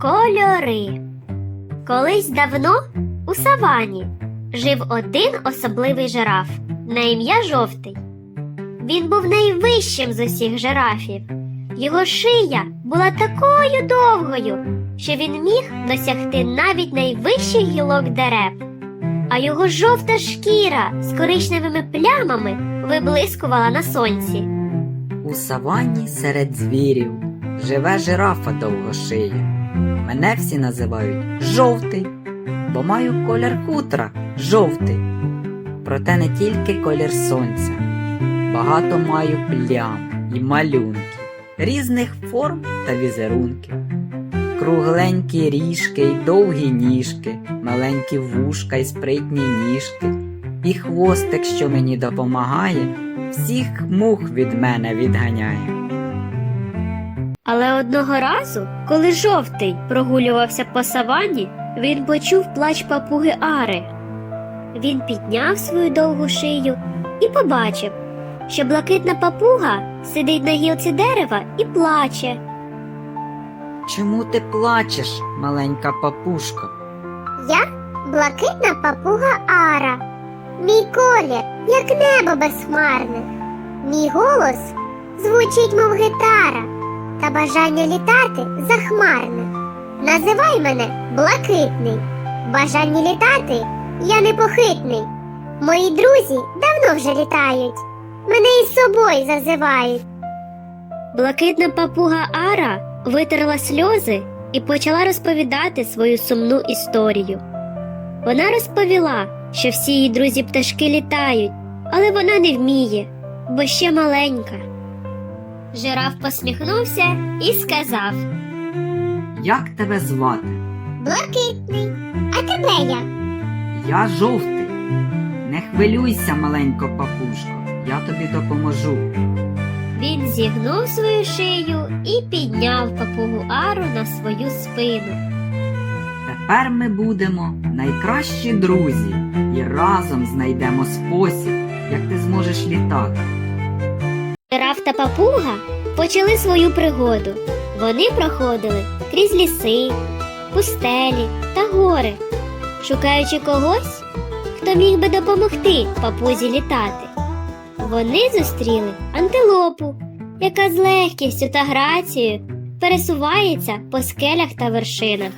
Кольори. Колись давно у савані жив один особливий жираф на ім'я Жовтий. Він був найвищим з усіх жирафів. Його шия була такою довгою, що він міг досягти навіть найвищих гілок дерев. А його жовта шкіра з коричневими плямами виблискувала на сонці. У саванні серед звірів живе жирафа довгошия. Мене всі називають жовтий, бо маю колір хутра жовтий. Проте не тільки колір сонця. Багато маю плям і малюнків, різних форм та візерунків. Кругленькі ріжки й довгі ніжки, маленькі вушка й спритні ніжки, і хвостик, що мені допомагає, всіх мух від мене відганяє. Але одного разу, коли жовтий прогулювався по савані, він почув плач папуги Ари. Він підняв свою довгу шию і побачив, що блакитна папуга сидить на гілці дерева і плаче. Чому ти плачеш, маленька папушко? Я блакитна папуга Ара. Мій колір, як небо безхмарне. Мій голос звучить, мов гітара, та бажання літати захмарне. Називай мене блакитний. Бажання літати я непохитний. Мої друзі давно вже літають. Мене із собою зазивають. Блакитна папуга Ара витерла сльози і почала розповідати свою сумну історію. Вона розповіла, що всі її друзі пташки літають, але вона не вміє, бо ще маленька. Жираф посміхнувся і сказав: Як тебе звати? Блакитний. А тебе як? Я жовтий. Не хвилюйся, маленько папушко, я тобі допоможу. Він зігнув свою шию і підняв папугу Ару на свою спину. Тепер ми будемо найкращі друзі і разом знайдемо спосіб, як ти зможеш літати. Та папуга почали свою пригоду. Вони проходили крізь ліси, пустелі та гори, шукаючи когось, хто міг би допомогти папузі літати. Вони зустріли антилопу, яка з легкістю та грацією пересувається по скелях та вершинах.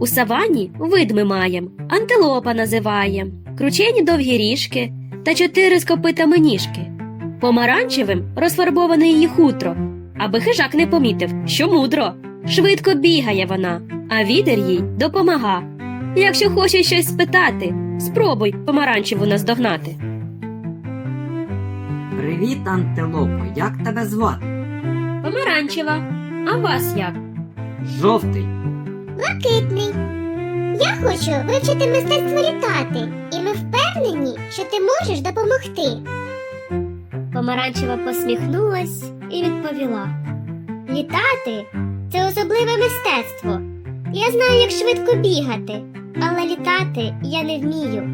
У савані вид ми маєм, антилопа називаєм, кручені довгі ріжки та чотири з копитами ніжки. Помаранчевим розфарбоване її хутро, аби хижак не помітив, що мудро. Швидко бігає вона, а відер їй допомага. Якщо хочеш щось спитати, спробуй помаранчеву наздогнати. Привіт, антилопо, як тебе звати? Помаранчева, а вас як? Жовтий. Блакитний. Я хочу вивчити мистецтво літати, і ми впевнені, що ти можеш допомогти. Помаранчева посміхнулась і відповіла: Літати це особливе мистецтво. Я знаю, як швидко бігати, але літати я не вмію.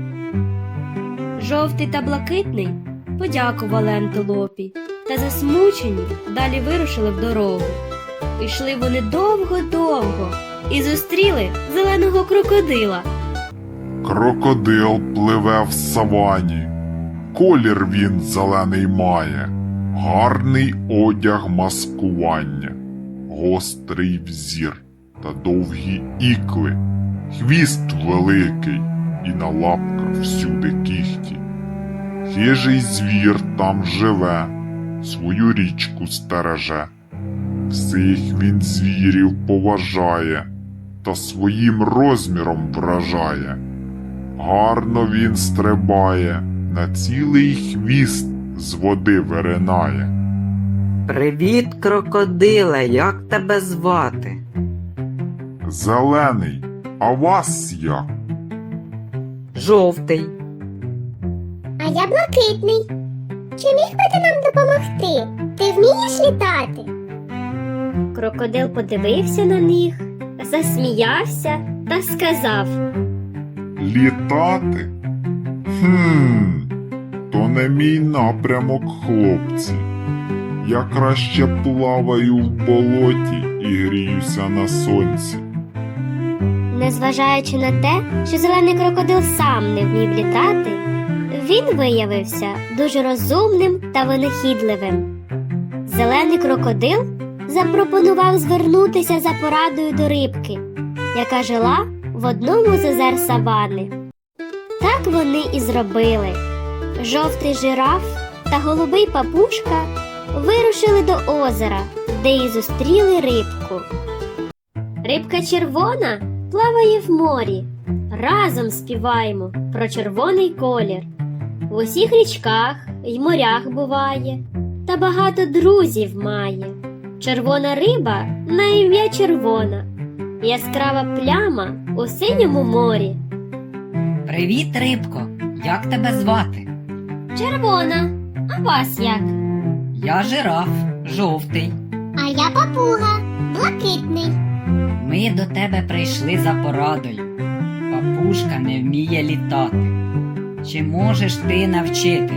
Жовтий та блакитний подякували антилопі та засмучені далі вирушили в дорогу. Ішли вони довго-довго і зустріли зеленого крокодила. Крокодил пливе в савані. Колір він зелений має, гарний одяг маскування, гострий взір та довгі ікли, хвіст великий і на лапках всюди кіхті. Хижий звір там живе, свою річку стереже. Всіх він звірів поважає та своїм розміром вражає. Гарно він стрибає, на цілий хвіст з води виринає. Привіт, крокодиле, як тебе звати? Зелений, а вас як? Жовтий. А я блакитний. Чи міг би ти нам допомогти? Ти вмієш літати? Крокодил подивився на них, засміявся та сказав: Літати? Хм, то не мій напрямок, хлопці. Я краще плаваю в болоті і гріюся на сонці. Незважаючи на те, що зелений крокодил сам не вмів літати, він виявився дуже розумним та винахідливим. Зелений крокодил запропонував звернутися за порадою до рибки, яка жила в одному з озер савани. Так вони і зробили. Жовтий жираф та голубий папушка вирушили до озера, де й зустріли рибку. Рибка червона плаває в морі. Разом співаємо про червоний колір. В усіх річках й морях буває, та багато друзів має. Червона риба на ім'я червона, яскрава пляма у синьому морі. Привіт, рибко! Як тебе звати? Червона, а вас як? Я жираф, жовтий. А я папуга, блакитний. Ми до тебе прийшли за порадою. Папушка не вміє літати. Чи можеш ти навчити?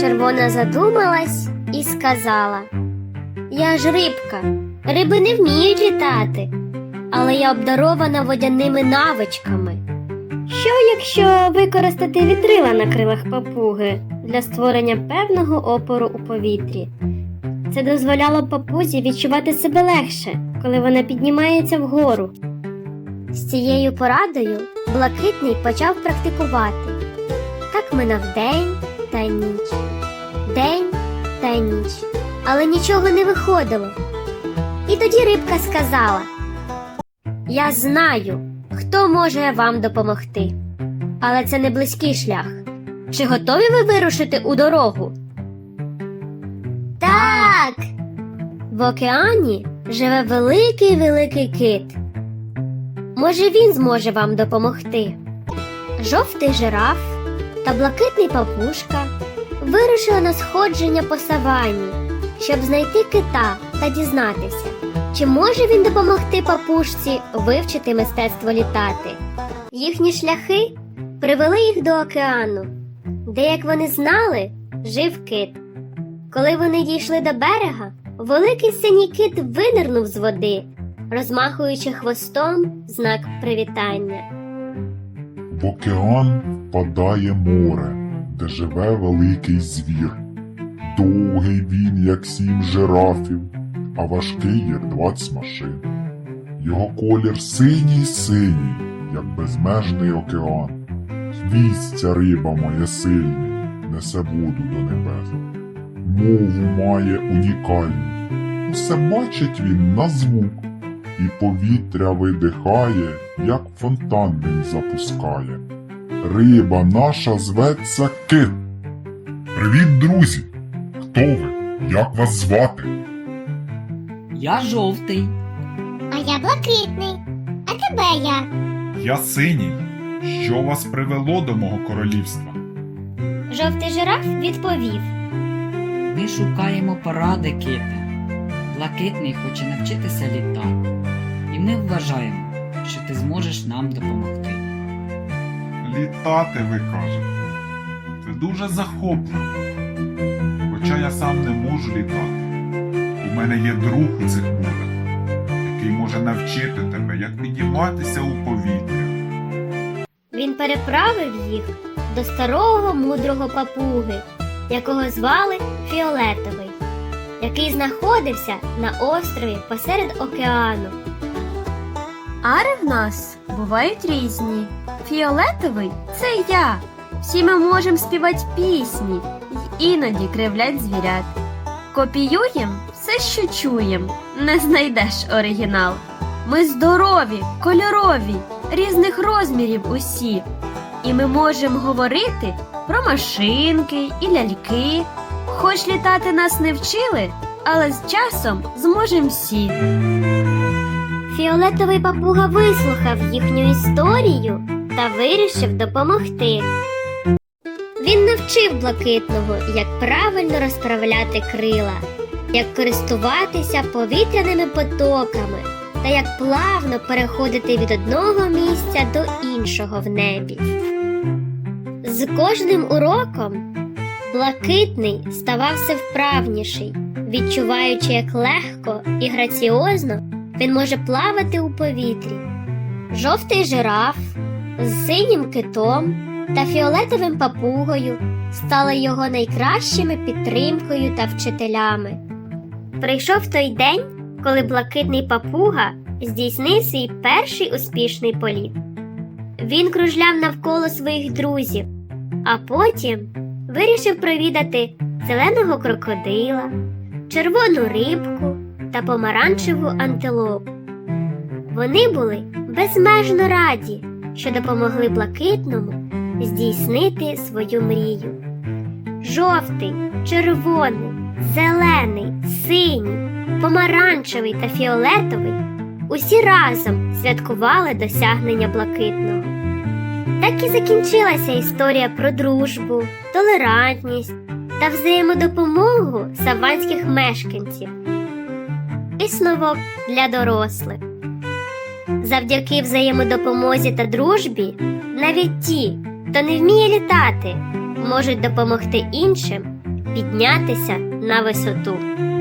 Червона задумалась і сказала: Я ж рибка, риби не вміють літати, але я обдарована водяними навичками. Що якщо використати вітрила на крилах папуги для створення певного опору у повітрі? Це дозволяло папузі відчувати себе легше, коли вона піднімається вгору. З цією порадою блакитний почав практикувати. Так минав день та ніч день та ніч, але нічого не виходило. І тоді рибка сказала: Я знаю, хто може вам допомогти, але це не близький шлях. Чи готові ви вирушити у дорогу? Так. В океані живе великий великий кит. Може, він зможе вам допомогти. Жовтий жираф та блакитний папушка вирушила на сходження по савані, щоб знайти кита та дізнатися, чи може він допомогти папушці вивчити мистецтво літати. Їхні шляхи привели їх до океану, де, як вони знали, жив кит. Коли вони дійшли до берега, великий синій кит винирнув з води, розмахуючи хвостом знак привітання. В океан впадає море, де живе великий звір. Довгий він, як сім жирафів, а важкий, як двадцять машин. Його колір синій синій, як безмежний океан. Хвіст риба моє сильний, несе воду до небес. Мову має унікальну. Усе бачить він на звук, і повітря видихає, як фонтан він запускає. Риба наша зветься кит. Привіт, друзі! Хто ви? Як вас звати? Я жовтий. А я блакитний. А тебе як? Я синій. Що вас привело до мого королівства? Жовтий жираф відповів. Ми шукаємо поради кита. Блакитний хоче навчитися літати. І ми вважаємо, що ти зможеш нам допомогти. Літати, ви кажете. Це дуже захопливо. Хоча я сам не можу літати. У мене є друг у цих водах, який може навчити тебе, як підійматися у повітря. Він переправив їх до старого мудрого папуги, якого звали Фіолетовий, який знаходився на острові посеред океану. Ари в нас бувають різні. Фіолетовий це я. Всі ми можемо співати пісні й іноді кривлять звірят. Копіюєм все, що чуєм, не знайдеш оригінал. Ми здорові, кольорові, різних розмірів усі. І ми можемо говорити про машинки і ляльки. Хоч літати нас не вчили, але з часом зможемо всі. Фіолетовий папуга вислухав їхню історію та вирішив допомогти. Він навчив блакитного, як правильно розправляти крила, як користуватися повітряними потоками та як плавно переходити від одного місця до іншого в небі. З кожним уроком блакитний ставав все вправніший. відчуваючи, як легко і граціозно він може плавати у повітрі. Жовтий жираф з синім китом та фіолетовим папугою стали його найкращими підтримкою та вчителями. Прийшов той день, коли блакитний папуга здійснив свій перший успішний політ. Він кружляв навколо своїх друзів, а потім вирішив провідати зеленого крокодила, червону рибку та помаранчеву антилопу. Вони були безмежно раді, що допомогли блакитному здійснити свою мрію. Жовтий, червоний, зелений, синій, помаранчевий та фіолетовий усі разом святкували досягнення блакитного. Так і закінчилася історія про дружбу, толерантність та взаємодопомогу саванських мешканців. Висновок для дорослих. Завдяки взаємодопомозі та дружбі навіть ті, хто не вміє літати, можуть допомогти іншим піднятися на висоту.